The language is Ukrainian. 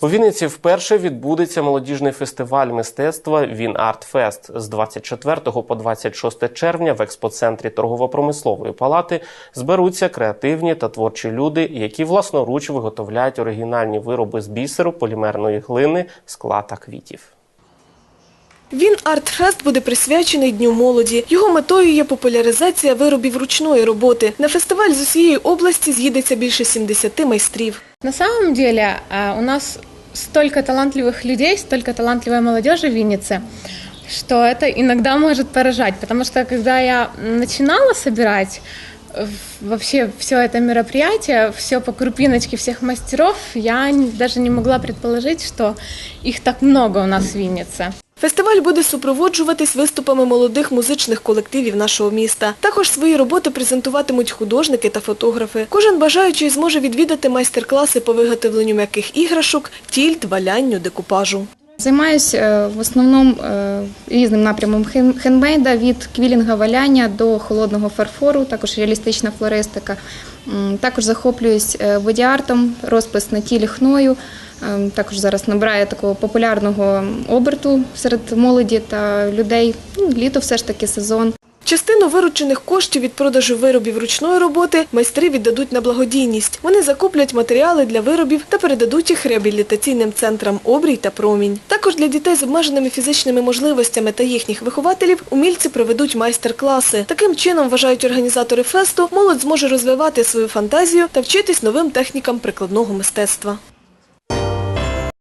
У Вінниці вперше відбудеться молодіжний фестиваль мистецтва Він Артфест з 24 по 26 червня в експоцентрі торгово-промислової палати зберуться креативні та творчі люди, які власноруч виготовляють оригінальні вироби з бісеру, полімерної глини, скла та квітів. Він артфест буде присвячений Дню молоді. Його метою є популяризація виробів ручної роботи. На фестиваль з усієї області з'їдеться більше 70 майстрів. На самом деле э, у нас столько талантливых людей, столько талантливой молодежи в Виннице, что это иногда может поражать, потому что когда я начинала собирать э, вообще все это мероприятие, все по крупиночке всех мастеров, я н- даже не могла предположить, что их так много у нас в Виннице. Фестиваль буде супроводжуватись виступами молодих музичних колективів нашого міста. Також свої роботи презентуватимуть художники та фотографи. Кожен бажаючий зможе відвідати майстер-класи по виготовленню м'яких іграшок, тільт, валянню, декупажу. Займаюсь е, в основному е, різним напрямом хен- хендмейда від квілінга валяння до холодного фарфору, також реалістична флористика. Також захоплююсь е, боді-артом, розпис на тілі хною. Е, Також зараз набирає такого популярного оберту серед молоді та людей. Ну, Літо все ж таки сезон. Частину виручених коштів від продажу виробів ручної роботи майстри віддадуть на благодійність. Вони закуплять матеріали для виробів та передадуть їх реабілітаційним центрам «Обрій» та «Промінь». Також для дітей з обмеженими фізичними можливостями та їхніх вихователів умільці проведуть майстер-класи. Таким чином, вважають організатори фесту, молодь зможе розвивати свою фантазію та вчитись новим технікам прикладного мистецтва.